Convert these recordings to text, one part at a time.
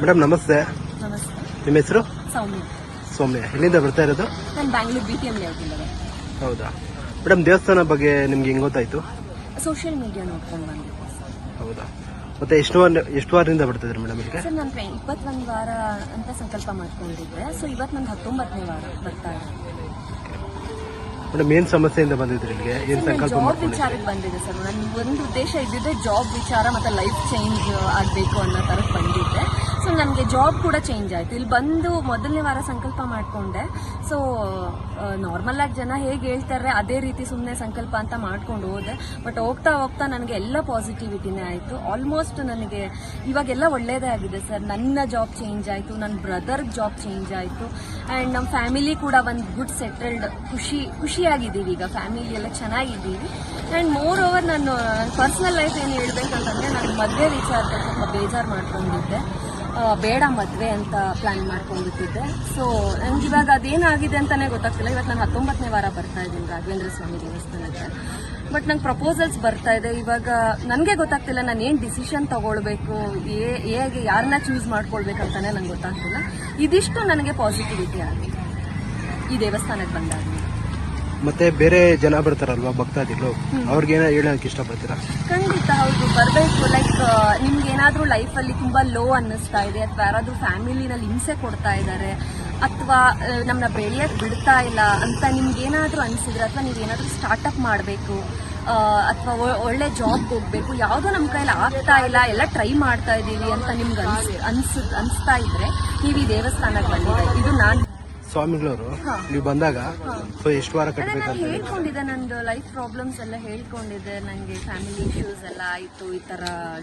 Madam ನಮಸ್ತೆ. ನಮಸ್ತೆ. ನಿಮ್ಮ ಹೆಸರು? ಸೌಮ್ಯ. ಸೌಮ್ಯ. ಎಲ್ಲಿಂದ ಬರ್ತಾ ಇರೋದು? ನಾನು ಬ್ಯಾಂಗ್ಳೂರ್ ಬಿ ಟಿ ಎಂ ಹೌದಾ? ಮೇಡಮ್ ದೇವಸ್ಥಾನ ಬಗ್ಗೆ ನಿಮ್ಗೆ ಹೆಂಗ್ ಗೊತ್ತಾಯ್ತು? ಸೋಷಿಯಲ್ ಮೀಡಿಯಾ ನೋಡ್ಕೊಂಡು ಬಂದಿದ್ದೆ ಹೌದಾ? ಮತ್ತೆ ಎಷ್ಟು ವಾರ ಎಷ್ಟು ವಾರದಿಂದ ಬರ್ತಾ ಇದ್ರಿ ಮೇಡಮ್ ಇಲ್ಲಿಗೆ? ಸರ್ ನಾನು ಇಪ್ಪತ್ತೊಂದು ವಾರ ಅಂತ ಸಂಕಲ್ಪ ಮಾಡ್ಕೊಂಡಿದ್ದೆ. ಸೊ ಇವತ್ತು ನಂದು ಹತ್ತೊಂಬತ್ತನೇ ವಾರ ಬರ್ತಾ ಮೇಡಮ್ ಏನ್ ಸಮಸ್ಯೆಯಿಂದ ಬಂದಿದ್ರಿ ಇಲ್ಲಿಗೆ? ಏನ್ ಸಂಕಲ್ಪ ಜಾಬ್ ವಿಚಾರಕ್ಕೆ ಬಂದಿದ್ದೆ ಸರ್. ನನ್ನ ಒಂದು ಉದ್ದೇಶ ಇದ್ದಿದ್ದೆ ಜಾಬ್ ವಿಚಾರ ಮತ್ತೆ ಲೈಫ್ ಚೇಂಜ್ ಆಗಬೇಕು ಅನ್ನೋ ಥರಕ್ಕೆ ಬಂದಿದ್ದೆ. ಸೊ ನನಗೆ ಜಾಬ್ ಕೂಡ ಚೇಂಜ್ ಆಯಿತು. ಇಲ್ಲಿ ಬಂದು ಮೊದಲನೇ ವಾರ ಸಂಕಲ್ಪ ಮಾಡಿಕೊಂಡೆ. ಸೊ ನಾರ್ಮಲ್ ಆಗಿ ಜನ ಹೇಗೆ ಹೇಳ್ತಾರೆ ಅದೇ ರೀತಿ ಸುಮ್ಮನೆ ಸಂಕಲ್ಪ ಅಂತ ಮಾಡ್ಕೊಂಡು ಹೋದೆ. ಬಟ್ ಹೋಗ್ತಾ ಹೋಗ್ತಾ ನನಗೆ ಎಲ್ಲ ಪಾಸಿಟಿವಿಟಿನೇ ಆಯಿತು. ಆಲ್ಮೋಸ್ಟ್ ನನಗೆ ಇವಾಗೆಲ್ಲ ಒಳ್ಳೆಯದೇ ಆಗಿದೆ ಸರ್. ನನ್ನ ಜಾಬ್ ಚೇಂಜ್ ಆಯಿತು ನನ್ನ ಬ್ರದರ್ ಜಾಬ್ ಚೇಂಜ್ ಆಯಿತು. ಆ್ಯಂಡ್ ನಮ್ಮ ಫ್ಯಾಮಿಲಿ ಕೂಡ ಒಂದು ಗುಡ್ ಸೆಟಲ್ಡ್ ಖುಷಿ, ಖುಷಿಯಾಗಿದ್ದೀವಿ ಈಗ. ಫ್ಯಾಮಿಲಿ ಎಲ್ಲ ಚೆನ್ನಾಗಿದ್ದೀವಿ. ಆ್ಯಂಡ್ ಮೋರ್ ಓವರ್ ನಾನು ಪರ್ಸ್ನಲ್ ಲೈಫ್ ಏನು ಹೇಳ್ಬೇಕಂತಂದರೆ, ನಾನು ಮದುವೆ ವಿಚಾರದಲ್ಲಿ ಸ್ವಲ್ಪ ಬೇಜಾರು ಮಾಡ್ಕೊಂಡಿದ್ದೆ. ಬೇಡ ಮದುವೆ ಅಂತ ಪ್ಲಾನ್ ಮಾಡ್ಕೊಂಡ್ಬಿಟ್ಟಿದ್ದೆ. ಸೊ ನನಗೆ ಇವಾಗ ಅದೇನಾಗಿದೆ ಅಂತಾನೆ ಗೊತ್ತಾಗ್ತಿಲ್ಲ. ಇವತ್ತು ನಾನು ಹತ್ತೊಂಬತ್ತನೇ ವಾರ ಬರ್ತಾ ಇದ್ದೀನಿ ರಾಘವೇಂದ್ರ ಸ್ವಾಮಿ ದೇವಸ್ಥಾನಕ್ಕೆ. ಬಟ್ ನಂಗೆ ಪ್ರಪೋಸಲ್ಸ್ ಬರ್ತಾ ಇದೆ. ಇವಾಗ ನನಗೆ ಗೊತ್ತಾಗ್ತಿಲ್ಲ ನಾನು ಏನು ಡಿಸಿಷನ್ ತಗೊಳ್ಬೇಕು, ಏ- ಹೇಗೆ ಯಾರನ್ನ ಚೂಸ್ ಮಾಡ್ಕೊಳ್ಬೇಕಂತಾನೆ ನಂಗೆ ಗೊತ್ತಾಗ್ತಿಲ್ಲ. ಇದಿಷ್ಟು ನನಗೆ ಪಾಸಿಟಿವಿಟಿ ಆಗಿದೆ. ಈ ದೇವಸ್ಥಾನಕ್ಕೆ ಬಂದಾಗ. ಮತ್ತೆ ಬೇರೆ ಜನ ಬರ್ತಾರಲ್ವಾ ಭಕ್ತಾದಿಗಳು? ಅವ್ರಿಗೆ ಏನೋ ಹೇಳೋಕೆ ಇಷ್ಟಪಡ್ತೀರಾ? ಖಂಡಿತ ಹೌದು. ಬರಬೇಕು. ಲೈಕ್ ನಿಮ್ಗೆ ಲೈಫ್ ಲೈಫಲ್ಲಿ ತುಂಬ ಲೋ ಅನ್ನಿಸ್ತಾ ಇದೆ ಅಥವಾ ಯಾರಾದರೂ ಫ್ಯಾಮಿಲಿನಲ್ಲಿ ಹಿಂಸೆ ಕೊಡ್ತಾ ಇದ್ದಾರೆ ಅಥವಾ ನಮ್ಮನ್ನ ಬೆಳೆಯಕ್ಕೆ ಬಿಡ್ತಾ ಇಲ್ಲ ಅಂತ ನಿಮ್ಗೆ ಏನಾದರೂ ಅನ್ಸಿದ್ರೆ ಅಥವಾ ನೀವೇನಾದರೂ ಸ್ಟಾರ್ಟಪ್ ಮಾಡಬೇಕು ಅಥವಾ ಒಳ್ಳೆ ಜಾಬ್ಗೆ ಹೋಗ್ಬೇಕು ಯಾವುದೋ ನಮ್ಮ ಕೈಯಲ್ಲಿ ಆಗ್ತಾ ಇಲ್ಲ ಎಲ್ಲ ಟ್ರೈ ಮಾಡ್ತಾ ಇದ್ದೀವಿ ಅಂತ ನಿಮ್ಗೆ ಅನ್ಸ್ ಅನ್ಸ್ ಅನಿಸ್ತಾ ಇದ್ರೆ ನೀವು ಈ ದೇವಸ್ಥಾನಕ್ಕೆ ಬಂದಿದೆ ಇದು ನಾನು ಸ್ವಾಮಿಗಳವರು ನೀವು ಬಂದಾಗ ಸೊ ಎಷ್ಟು ವಾರ ಕಟ್ಟಬೇಕು ಕಟ್ಬೇಕಂತ ಹೇಳ್ಕೊಂಡಿದ್ದೆ ನಂದು ಲೈಫ್ ಪ್ರಾಬ್ಲಮ್ಸ್ ಎಲ್ಲ ಹೇಳ್ಕೊಂಡಿದ್ದೆ ನನಗೆ ಫ್ಯಾಮಿಲಿ ಇಶ್ಯೂಸ್ ಎಲ್ಲ ಆಯಿತು ಈ ಥರ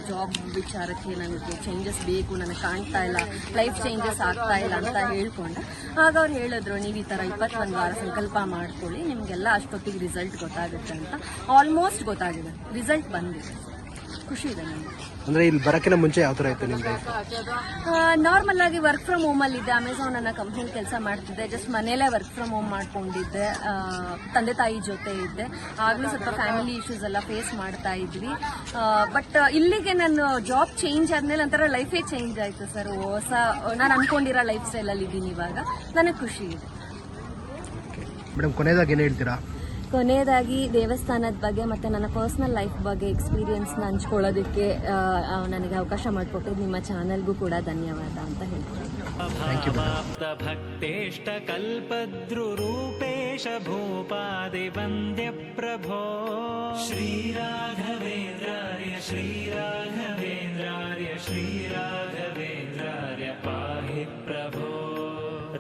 ಜಾಬ್ ವಿಚಾರಕ್ಕೆ ನನಗೆ ಚೇಂಜಸ್ ಬೇಕು ನನಗೆ ಕಾಣ್ತಾ ಇಲ್ಲ ಲೈಫ್ ಚೇಂಜಸ್ ಆಗ್ತಾ ಇಲ್ಲ ಅಂತ ಹೇಳ್ಕೊಂಡೆ. ಆಗ ಅವ್ರು ಹೇಳಿದ್ರು ನೀವು ಈ ಥರ ಇಪ್ಪತ್ತೊಂದು ವಾರ ಸಂಕಲ್ಪ ಮಾಡ್ಕೊಳ್ಳಿ ನಿಮಗೆಲ್ಲ ಅಷ್ಟೊತ್ತಿಗೆ ರಿಸಲ್ಟ್ ಗೊತ್ತಾಗುತ್ತೆ ಅಂತ. ಆಲ್ಮೋಸ್ಟ್ ಗೊತ್ತಾಗಿದೆ ರಿಸಲ್ಟ್ ಬಂದಿದೆ. ಖುಷಿ ಇದೆ ನನಗೆ. ಅಂದ್ರೆ ಇಲ್ಲಿ ಬರಕ್ಕಿಂತ ಮುಂಚೆ ಯಾವ ತರ ಇತ್ತು ನಿಮ್ಗೆ ನಾರ್ಮಲ್ ಆಗಿ ವರ್ಕ್ ಫ್ರಮ್ ಹೋಮ್ ಅಲ್ಲಿ ಇದ್ದೆ. ಅಮೆಝಾನ್ ಅನ್ನೋ ಕಂಪ್ನಿಲಿ ಕೆಲಸ ಮಾಡ್ತಿದ್ದೆ. ಜಸ್ಟ್ ಮನೇಲೆ ವರ್ಕ್ ಫ್ರಮ್ ಹೋಮ್ ಮಾಡ್ಕೊಂಡಿದ್ದೆ. ಆ, ತಂದೆ ತಾಯಿ ಜೊತೆ ಇದ್ದೆ. ಆಗ್ಲೂ ಸ್ವಲ್ಪ ಫ್ಯಾಮಿಲಿ ಇಶ್ಯೂಸ್ ಎಲ್ಲ ಫೇಸ್ ಮಾಡ್ತಾ ಇದ್ವಿ. ಬಟ್ ಇಲ್ಲಿಗೆ ನಾನು ಜಾಬ್ ಚೇಂಜ್ ಆದ್ಮೇಲೆ ಒಂಥರ ಲೈಫೇ ಚೇಂಜ್ ಆಯ್ತು ಸರ್ ಹೊಸ ನಾನು ಅನ್ಕೊಂಡಿರೋ ಲೈಫ್ ಸ್ಟೈಲ್ ಅಲ್ಲಿ ಇದ್ದೀನಿ ಇವಾಗ. ನನಗೆ ಖುಷಿ ಇದೆ. ಮೇಡಮ್ ಕೊನೆಯದಾಗಿ ಏನ್ ಹೇಳ್ತೀರಾ? ಕೊನೆಯದಾಗಿ ದೇವಸ್ಥಾನದ ಬಗ್ಗೆ ಮತ್ತು ನನ್ನ ಪರ್ಸ್ನಲ್ ಲೈಫ್ ಬಗ್ಗೆ ಎಕ್ಸ್ಪೀರಿಯನ್ಸ್ನ ಹಂಚ್ಕೊಳ್ಳೋದಕ್ಕೆ ನನಗೆ ಅವಕಾಶ ಮಾಡಿಕೊಟ್ಟಿದ್ದು ನಿಮ್ಮ ಚಾನೆಲ್ಗೂ ಕೂಡ ಧನ್ಯವಾದ ಅಂತ ಹೇಳ್ತೀನಿ. ಪ್ರಭೋ. ಶ್ರೀರಾಘವೇಂದ್ರಾರ್ಯ ಶ್ರೀರಾಘವೇಂದ್ರಾರ್ಯ ಶ್ರೀರಾಘವೇಂದ್ರಾರ್ಯ ಪಾಹಿ ಪ್ರಭೋ.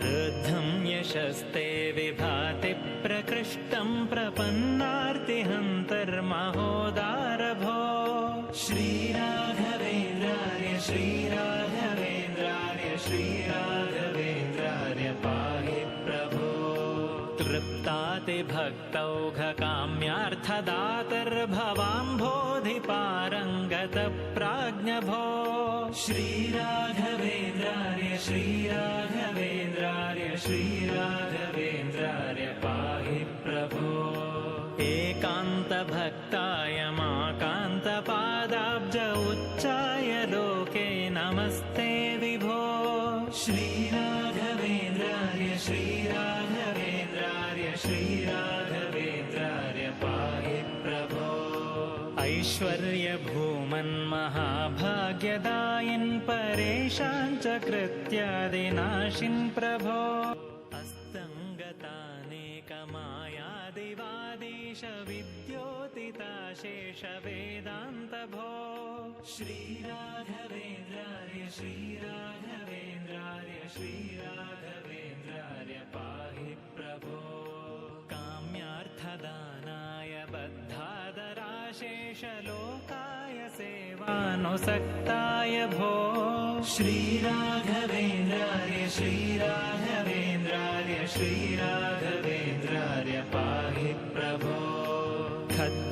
ರುದ್ಧಂ ಯಶಸ್ತೆ ವಿಭಾತಿ ಪ್ರ विभाति प्रकृष्टं प्रपन्नार्तिहन्तर्महोदारभो श्रीराघवेन्द्रार्य श्रीराघवेन्द्रार्य श्रीराघवेन्द्रार्य पाहि प्रभो। तृप्तातिभक्तौघकाम्यार्थदातर्भवाम्भोधिपारङ्गतप्राज्ञभो श्रीराघवेन्द्रार्य श्रीराघवेन्द्रार्य श्रीराघवेन्द्रार्य माकान्तपादाब्ज उच्चाय लोके नमस्ते विभो। श्रीराघवेन्द्रार्य श्रीराघवेन्द्रार्य श्रीराघवेन्द्रार्य पाहि प्रभो। ऐश्वर्यभूमन्महाभाग्यदायिन् परेशान् च कृत्यादिनाशिन् प्रभो। अस्तङ्गतानेकमायादिवादीश विद्योतिताशेष वेदान्तभो श्रीराघवेन्द्रार्य श्रीराघवेन्द्रार्य श्रीराघवेन्द्रार्य पाहि प्रभो। काम्यार्थदानाय बद्धादराशेषलोकाय सेवानुसक्ताय भो। श्रीराघवेन्द्रार्य श्रीराघवेन्द्रार्य श्रीराघवेन्द्रार्य पाहि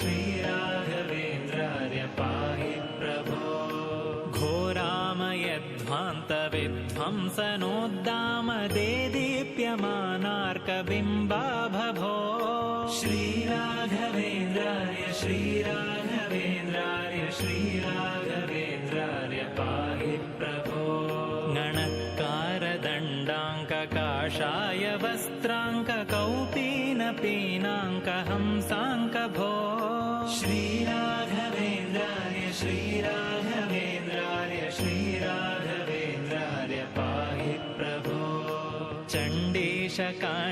श्रीराघवेन्द्रार्य पाहि प्रभो। घोरामयध्वान्तविध्वंसनोद्दामदेदीप्यमानार्कबिम्बाभभो श्रीराघवेन्द्रार्य श्रीराघवेन्द्रार्य श्रीराघवेन्द्रार्य पाहि प्रभो। गणत्कारदण्डाङ्ककाषाय वस्त्राङ्ककौपीनपीनाङ्कहंसाङ्कभो श्रीराघवेन्द्राय श्रीराघवेन्द्राय श्रीराघवेन्द्राय पाहि प्रभो। चण्डीशकाण्ड